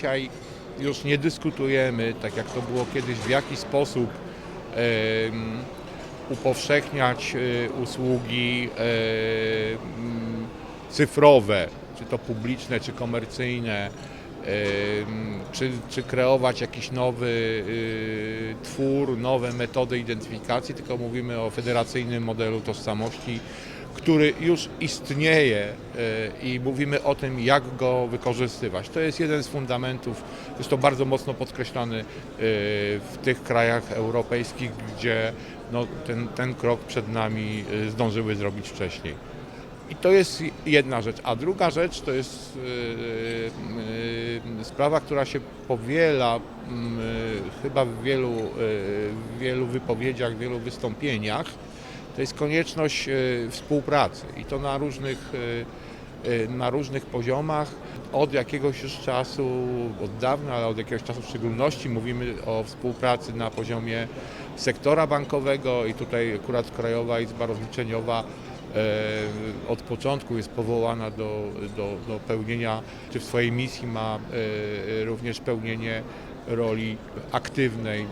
dzisiaj już nie dyskutujemy, tak jak to było kiedyś, w jaki sposób upowszechniać e, usługi em, cyfrowe, czy to publiczne, czy komercyjne, czy, czy kreować jakiś nowy y, twór, nowe metody identyfikacji, tylko mówimy o federacyjnym modelu tożsamości, który już istnieje y, i mówimy o tym, jak go wykorzystywać. To jest jeden z fundamentów, to bardzo mocno podkreślany y, w tych krajach europejskich, gdzie no, ten, ten krok przed nami y, zdążyły zrobić wcześniej. I to jest jedna rzecz. A druga rzecz to jest sprawa, która się powiela chyba w wielu, w wielu wypowiedziach, w wielu wystąpieniach. To jest konieczność yy, współpracy i to na różnych, yy, yy, na różnych poziomach. Od jakiegoś już czasu, od dawna, ale od jakiegoś czasu w szczególności mówimy o współpracy na poziomie sektora bankowego i tutaj akurat Krajowa Izba Rozliczeniowa e, od początku jest powołana do, do, do pełnienia, czy w swojej misji ma e, również pełnienie roli aktywnej e,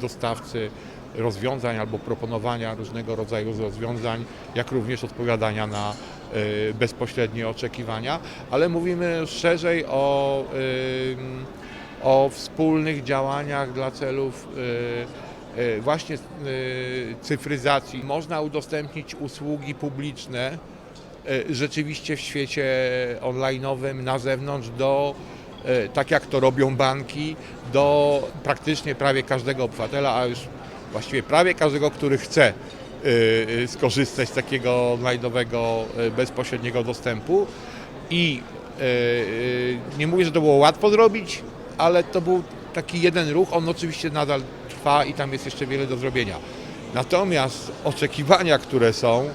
dostawcy rozwiązań albo proponowania różnego rodzaju rozwiązań, jak również odpowiadania na e, bezpośrednie oczekiwania, ale mówimy szerzej o, e, o wspólnych działaniach dla celów e, właśnie cyfryzacji. Można udostępnić usługi publiczne rzeczywiście w świecie online'owym na zewnątrz do, tak jak to robią banki, do praktycznie prawie każdego obywatela, a już właściwie prawie każdego, który chce e, e, skorzystać z takiego online'owego e, bezpośredniego dostępu i nie mówię, że to było łatwo zrobić, ale to był taki jeden ruch, on oczywiście nadal trwa i tam jest jeszcze wiele do zrobienia. Natomiast oczekiwania, które są,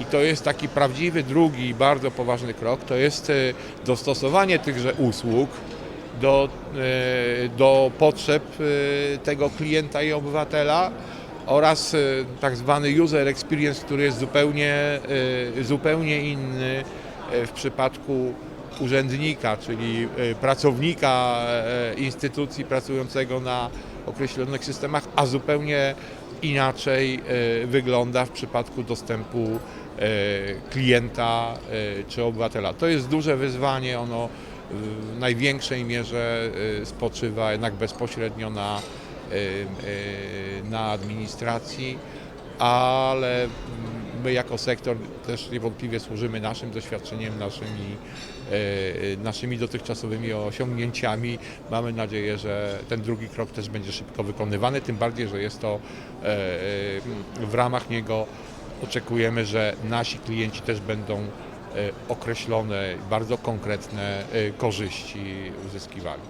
i to jest taki prawdziwy drugi bardzo poważny krok, to jest dostosowanie tychże usług do, e, do potrzeb e, tego klienta i obywatela oraz e, tak zwany user experience, który jest zupełnie, zupełnie inny w przypadku urzędnika, czyli pracownika instytucji pracującego na określonych systemach, a zupełnie inaczej wygląda w przypadku dostępu klienta czy obywatela. To jest duże wyzwanie, ono w największej mierze e, spoczywa jednak bezpośrednio na, e, e, na administracji, ale my jako sektor też niewątpliwie służymy naszym doświadczeniem, naszymi, naszymi dotychczasowymi osiągnięciami. Mamy nadzieję, że ten drugi krok też będzie szybko wykonywany, tym bardziej, że jest to w ramach niego oczekujemy, że nasi klienci też będą określone, bardzo konkretne e, korzyści uzyskiwali.